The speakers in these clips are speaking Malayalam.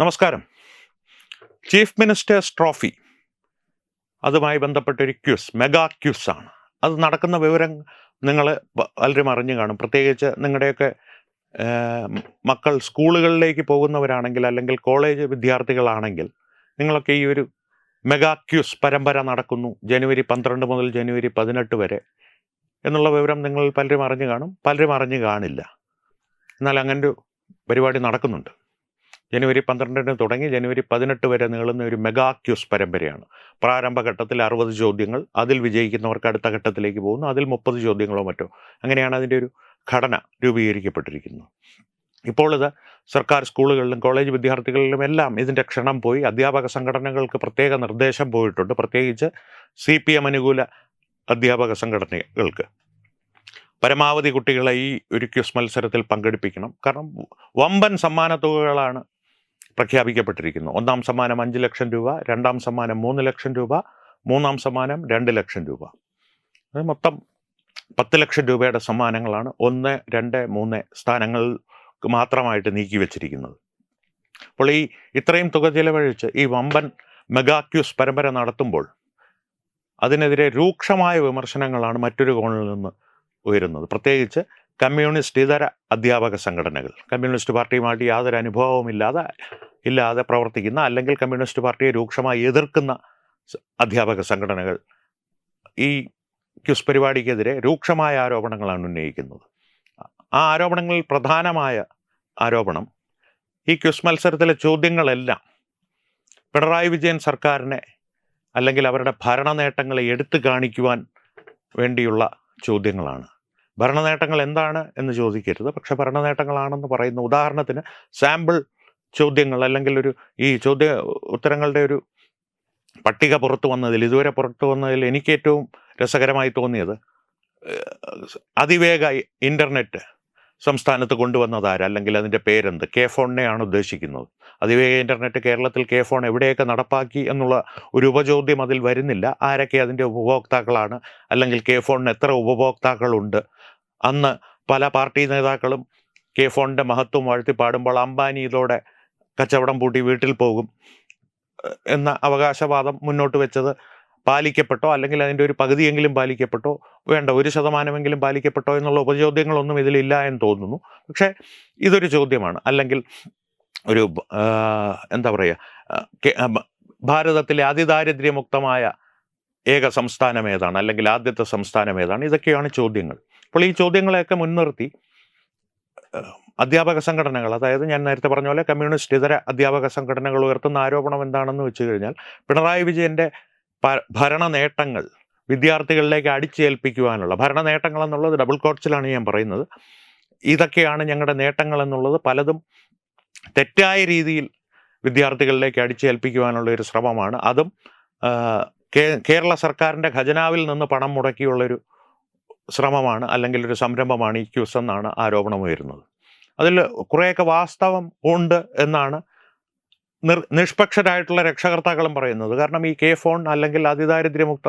നമസ്കാരം. Chief minister's trophy. അതുമായി ബന്ധപ്പെട്ടൊരു ക്യൂസ് മെഗാ ക്യൂസ് ആണ്. അത് നടക്കുന്ന വിവരം നിങ്ങൾ പലരും അറിഞ്ഞു കാണും. പ്രത്യേകിച്ച് നിങ്ങളുടെയൊക്കെ മക്കൾ സ്കൂളുകളിലേക്ക് പോകുന്നവരാണെങ്കിൽ അല്ലെങ്കിൽ കോളേജ് വിദ്യാർത്ഥികളാണെങ്കിൽ നിങ്ങളൊക്കെ ഈ ഒരു മെഗാ ക്യൂസ് പരമ്പര നടക്കുന്നു ജനുവരി പന്ത്രണ്ട് മുതൽ ജനുവരി പതിനെട്ട് വരെ എന്നുള്ള വിവരം നിങ്ങൾ പലരും അറിഞ്ഞു കാണും. പലരും അറിഞ്ഞു കാണില്ല. എന്നാൽ അങ്ങനൊരു പരിപാടി നടക്കുന്നുണ്ട്. ജനുവരി പന്ത്രണ്ടിന് തുടങ്ങി ജനുവരി പതിനെട്ട് വരെ നീളുന്ന ഒരു മെഗാ ക്യൂസ് പരമ്പരയാണ്. പ്രാരംഭഘട്ടത്തിൽ അറുപത് ചോദ്യങ്ങൾ അതിൽ വിജയിക്കുന്നവർക്ക് അടുത്ത ഘട്ടത്തിലേക്ക് പോകുന്നു അതിൽ മുപ്പത് ചോദ്യങ്ങളോ മറ്റോ. അങ്ങനെയാണ് അതിന്റെ ഒരു ഘടന രൂപീകരിക്കപ്പെട്ടിരിക്കുന്നത്. ഇപ്പോൾ ഇത് സർക്കാർ സ്കൂളുകളിലും കോളേജ് വിദ്യാർത്ഥികളിലും എല്ലാം ഇതിന്റെ ക്ഷണം പോയി. അധ്യാപക സംഘടനകൾക്ക് പ്രത്യേക നിർദ്ദേശം പോയിട്ടുണ്ട്. പ്രത്യേകിച്ച് സി പി എം അനുകൂല അധ്യാപക സംഘടനകൾക്ക്. പരമാവധി കുട്ടികളെ ഈ ഒരു ക്യൂസ് മത്സരത്തിൽ പങ്കെടുപ്പിക്കണം. കാരണം വമ്പൻ സമ്മാന തുകകളാണ് പ്രഖ്യാപിക്കപ്പെട്ടിരിക്കുന്നു. ഒന്നാം സമ്മാനം അഞ്ച് ലക്ഷം രൂപ രണ്ടാം സമ്മാനം മൂന്ന് ലക്ഷം രൂപ മൂന്നാം സമ്മാനം രണ്ട് ലക്ഷം രൂപ. അത് മൊത്തം പത്ത് ലക്ഷം രൂപയുടെ സമ്മാനങ്ങളാണ് ഒന്ന് രണ്ട് മൂന്ന് സ്ഥാനങ്ങൾക്ക് മാത്രമായിട്ട് നീക്കി വെച്ചിരിക്കുന്നത്. അപ്പോൾ ഈ ഇത്രയും തുക ചിലവഴിച്ച് ഈ വമ്പൻ മെഗാക്യൂസ് പരമ്പര നടത്തുമ്പോൾ അതിനെതിരെ രൂക്ഷമായ വിമർശനങ്ങളാണ് മറ്റൊരു കോണിൽ നിന്ന് ഉയരുന്നത്. പ്രത്യേകിച്ച് കമ്മ്യൂണിസ്റ്റ് ഇതര അധ്യാപക സംഘടനകൾ. കമ്മ്യൂണിസ്റ്റ് പാർട്ടിയുമായിട്ട് യാതൊരു അനുഭവവുമില്ലാതെ ഇല്ലാതെ പ്രവർത്തിക്കുന്ന അല്ലെങ്കിൽ കമ്മ്യൂണിസ്റ്റ് പാർട്ടിയെ രൂക്ഷമായി എതിർക്കുന്ന അധ്യാപക സംഘടനകൾ ഈ ക്യുസ് പരിപാടിക്കെതിരെ രൂക്ഷമായ ആരോപണങ്ങളാണ് ഉന്നയിക്കുന്നത്. ആ ആരോപണങ്ങളിൽ പ്രധാനമായ ആരോപണം ഈ ക്യുസ് മത്സരത്തിലെ ചോദ്യങ്ങളെല്ലാം പിണറായി വിജയൻ സർക്കാരിനെ അല്ലെങ്കിൽ അവരുടെ ഭരണ നേട്ടങ്ങളെ എടുത്തു കാണിക്കുവാൻ വേണ്ടിയുള്ള ചോദ്യങ്ങളാണ്. ഭരണ നേട്ടങ്ങൾ എന്താണ് എന്ന് ചോദിക്കരുത്. പക്ഷെ ഭരണനേട്ടങ്ങളാണെന്ന് പറയുന്ന ഉദാഹരണത്തിന് സാമ്പിൾ ചോദ്യങ്ങൾ അല്ലെങ്കിൽ ഒരു ഈ ചോദ്യ ഉത്തരങ്ങളുടെ ഒരു പട്ടിക പുറത്തു വന്നതിൽ ഇതുവരെ പുറത്തു വന്നതിൽ എനിക്ക് ഏറ്റവും രസകരമായി തോന്നിയത് അതിവേഗ ഇന്റർനെറ്റ് സംസ്ഥാനത്ത് കൊണ്ടുവന്നതാരാ? അല്ലെങ്കിൽ അതിന്റെ പേരെന്ത്? കെ ഫോണിനെയാണ് ഉദ്ദേശിക്കുന്നത്. അതിവേഗ ഇന്റർനെറ്റ് കേരളത്തിൽ കെ ഫോൺ എവിടെയൊക്കെ നടപ്പാക്കി എന്നുള്ള ഒരു ഉപചോദ്യം അതിൽ വരുന്നില്ല. ആരൊക്കെ അതിന്റെ ഉപഭോക്താക്കളാണ്? അല്ലെങ്കിൽ കെ ഫോണിന് എത്ര ഉപഭോക്താക്കളുണ്ട്? അന്ന് പല പാർട്ടി നേതാക്കളും കെ ഫോണിന്റെ മഹത്വം വാഴ്ത്തി പാടുമ്പോൾ അംബാനി ഇതോടെ കച്ചവടം പൂട്ടി വീട്ടിൽ പോകും. എന്ന അവകാശവാദം മുന്നോട്ട് വെച്ചത് പാലിക്കപ്പെട്ടോ അല്ലെങ്കിൽ അതിന്റെ ഒരു പകുതിയെങ്കിലും പാലിക്കപ്പെട്ടോ വേണ്ട ഒരു ശതമാനമെങ്കിലും പാലിക്കപ്പെട്ടോ എന്നുള്ള ഉപചോദ്യങ്ങളൊന്നും ഇതിലില്ല എന്ന് തോന്നുന്നു. പക്ഷേ ഇതൊരു ചോദ്യമാണ്. അല്ലെങ്കിൽ ഒരു എന്താ പറയുക ഭാരതത്തിലെ അതിദാരിദ്ര്യമുക്തമായ ഏക സംസ്ഥാനം ഏതാണ്? അല്ലെങ്കിൽ ആദ്യത്തെ സംസ്ഥാനം ഏതാണ്? ഇതൊക്കെയാണ് ചോദ്യങ്ങൾ. അപ്പോൾ ഈ ചോദ്യങ്ങളെയൊക്കെ മുൻനിർത്തി അധ്യാപക സംഘടനകൾ അതായത് ഞാൻ നേരത്തെ പറഞ്ഞ പോലെ കമ്മ്യൂണിസ്റ്റ് ഇതര അധ്യാപക സംഘടനകൾ ഉയർത്തുന്ന ആരോപണം എന്താണെന്ന് വെച്ച് കഴിഞ്ഞാൽ പിണറായി വിജയന്റെ ഭരണ നേട്ടങ്ങൾ വിദ്യാർത്ഥികളിലേക്ക് അടിച്ചേൽപ്പിക്കുവാനുള്ള ഭരണ നേട്ടങ്ങൾ എന്നുള്ളത് ഡബിൾ കോർട്സിലാണ് ഞാൻ പറയുന്നത്. ഇതൊക്കെയാണ് ഞങ്ങളുടെ നേട്ടങ്ങൾ എന്നുള്ളത് പലതും തെറ്റായ രീതിയിൽ വിദ്യാർത്ഥികളിലേക്ക് അടിച്ചേൽപ്പിക്കുവാനുള്ള ഒരു ശ്രമമാണ്. അതും കേരള സർക്കാരിന്റെ ഖജനാവിൽ നിന്ന് പണം മുടക്കിയുള്ളൊരു ശ്രമമാണ് അല്ലെങ്കിൽ ഒരു സംരംഭമാണ് ഈ ക്യൂസ് എന്നാണ് ആരോപണം ഉയരുന്നത്. അതിൽ കുറേയൊക്കെ വാസ്തവം ഉണ്ട് എന്നാണ് നിർ നിഷ്പക്ഷരായിട്ടുള്ള രക്ഷകർത്താക്കളും പറയുന്നത്. കാരണം ഈ കെ ഫോൺ അല്ലെങ്കിൽ അതിദാരിദ്ര്യമുക്ത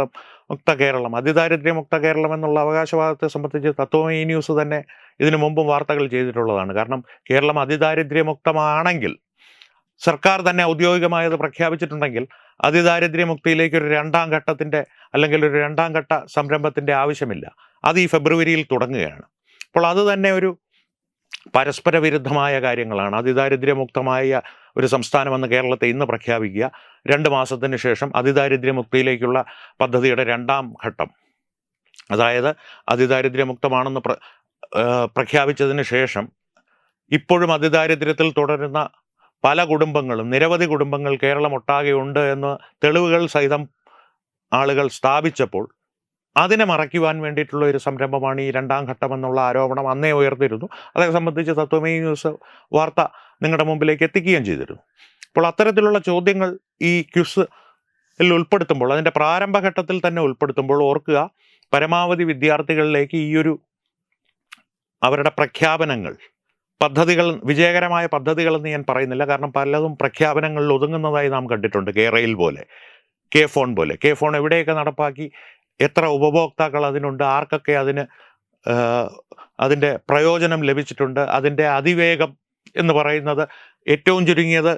മുക്ത കേരളം അതിദാരിദ്ര്യമുക്ത കേരളം എന്നുള്ള അവകാശവാദത്തെ സംബന്ധിച്ച് തത്വമേ ന്യൂസ് തന്നെ ഇതിനു മുമ്പും വാർത്തകൾ ചെയ്തിട്ടുള്ളതാണ്. കാരണം കേരളം അതിദാരിദ്ര്യമുക്തമാണെങ്കിൽ സർക്കാർ തന്നെ ഔദ്യോഗികമായത് പ്രഖ്യാപിച്ചിട്ടുണ്ടെങ്കിൽ അതിദാരിദ്ര്യമുക്തിയിലേക്ക് ഒരു രണ്ടാം ഘട്ടത്തിന്റെ അല്ലെങ്കിൽ ഒരു രണ്ടാം ഘട്ട സംരംഭത്തിന്റെ ആവശ്യമില്ല. അത് ഈ ഫെബ്രുവരിയിൽ തുടങ്ങുകയാണ്. അപ്പോൾ അത് തന്നെ ഒരു പരസ്പര വിരുദ്ധമായ കാര്യങ്ങളാണ്. അതിദാരിദ്ര്യമുക്തമായ ഒരു സംസ്ഥാനമെന്ന് കേരളത്തെ ഇന്ന് പ്രഖ്യാപിക്കുക. രണ്ട് മാസത്തിന് ശേഷം അതിദാരിദ്ര്യമുക്തിയിലേക്കുള്ള പദ്ധതിയുടെ രണ്ടാം ഘട്ടം. അതായത് അതിദാരിദ്ര്യമുക്തമാണെന്ന് പ്ര പ്രഖ്യാപിച്ചതിന് ശേഷം ഇപ്പോഴും അതിദാരിദ്ര്യത്തിൽ തുടരുന്ന പല കുടുംബങ്ങളും നിരവധി കുടുംബങ്ങൾ കേരളമൊട്ടാകെ ഉണ്ട് എന്ന് തെളിവുകൾ സഹിതം ആളുകൾ സ്ഥാപിച്ചപ്പോൾ അതിനെ മറയ്ക്കുവാൻ വേണ്ടിയിട്ടുള്ള ഒരു സംരംഭമാണ് ഈ രണ്ടാം ഘട്ടം എന്നുള്ള ആരോപണം അന്നേ ഉയർന്നിരുന്നു. അതേ സംബന്ധിച്ച് തത്വമേ ന്യൂസ് വാർത്ത നിങ്ങളുടെ മുമ്പിലേക്ക് എത്തിക്കുകയും ചെയ്തിരുന്നു. അപ്പോൾ അത്തരത്തിലുള്ള ചോദ്യങ്ങൾ ഈ ക്യുസ് ഉൾപ്പെടുത്തുമ്പോൾ അതിന്റെ പ്രാരംഭഘട്ടത്തിൽ തന്നെ ഉൾപ്പെടുത്തുമ്പോൾ ഓർക്കുക പരമാവധി വിദ്യാർത്ഥികളിലേക്ക് ഈ ഒരു അവരുടെ പ്രഖ്യാപനങ്ങൾ പദ്ധതികൾ വിജയകരമായ പദ്ധതികളെന്ന് ഞാൻ പറയുന്നില്ല. കാരണം പലതും പ്രഖ്യാപനങ്ങളിൽ ഒതുങ്ങുന്നതായി നാം കണ്ടിട്ടുണ്ട്. കെ റെയിൽ പോലെ കെ ഫോൺ പോലെ. കെ ഫോൺ എവിടെയൊക്കെ നടപ്പാക്കി എത്ര ഉപഭോക്താക്കൾ അതിനുണ്ട് ആർക്കൊക്കെ അതിന് അതിന്റെ പ്രയോജനം ലഭിച്ചിട്ടുണ്ട് അതിന്റെ അതിവേഗം എന്ന് പറയുന്നത് ഏറ്റവും ചുരുങ്ങിയത്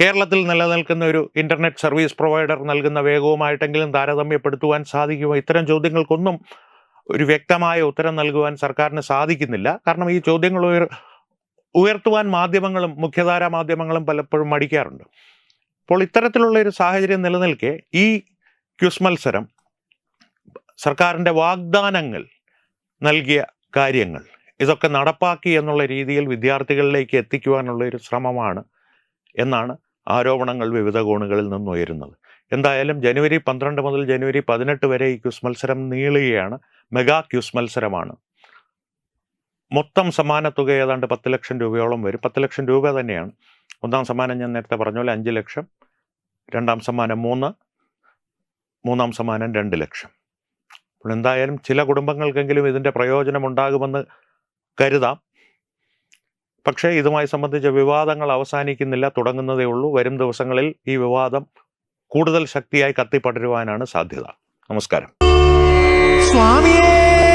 കേരളത്തിൽ നിലനിൽക്കുന്ന ഒരു ഇന്റർനെറ്റ് സർവീസ് പ്രൊവൈഡർ നൽകുന്ന വേഗവുമായിട്ടെങ്കിലും താരതമ്യപ്പെടുത്തുവാൻ സാധിക്കുമോ? ഇത്തരം ചോദ്യങ്ങൾക്കൊന്നും ഒരു വ്യക്തമായ ഉത്തരം നൽകുവാൻ സർക്കാരിന് സാധിക്കുന്നില്ല. കാരണം ഈ ചോദ്യങ്ങൾ ഉയർ ഉയർത്തുവാൻ മാധ്യമങ്ങളും മുഖ്യധാരാ മാധ്യമങ്ങളും പലപ്പോഴും മടിക്കാറുണ്ട്. അപ്പോൾ ഇത്തരത്തിലുള്ള ഒരു സാഹചര്യം നിലനിൽക്കെ ഈ ക്യുസ് മത്സരം സർക്കാരിന്റെ വാഗ്ദാനങ്ങൾ നൽകിയ കാര്യങ്ങൾ. ഇതൊക്കെ നടപ്പാക്കി എന്നുള്ള രീതിയിൽ വിദ്യാർത്ഥികളിലേക്ക് എത്തിക്കുവാനുള്ള ഒരു ശ്രമമാണ് എന്നാണ് ആരോപണങ്ങൾ വിവിധ കോണുകളിൽ നിന്ന് ഉയരുന്നത്. എന്തായാലും ജനുവരി പന്ത്രണ്ട് മുതൽ ജനുവരി പതിനെട്ട് വരെ ഈ ക്യൂസ് മത്സരം നീളുകയാണ്. മെഗാ ക്യൂസ് മത്സരമാണ്. മൊത്തം സമ്മാന തുക ഏതാണ്ട് പത്ത് ലക്ഷം രൂപയോളം വരും. പത്ത് ലക്ഷം രൂപ തന്നെയാണ്. ഒന്നാം സമ്മാനം ഞാൻ നേരത്തെ പറഞ്ഞ പോലെ അഞ്ച് ലക്ഷം രണ്ടാം സമ്മാനം മൂന്ന് മൂന്നാം സമ്മാനം രണ്ട് ലക്ഷം. അപ്പോൾ എന്തായാലും ചില കുടുംബങ്ങൾക്കെങ്കിലും ഇതിന്റെ പ്രയോജനമുണ്ടാകുമെന്ന് കരുതാം. പക്ഷേ ഇതുമായി സംബന്ധിച്ച വിവാദങ്ങൾ അവസാനിക്കുന്നില്ല തുടങ്ങുന്നതേ ഉള്ളൂ. വരും ദിവസങ്ങളിൽ ഈ വിവാദം കൂടുതൽ ശക്തിയായി കത്തിപ്പടരുവാനാണ് സാധ്യത. നമസ്കാരം. സ്വാമിയേ!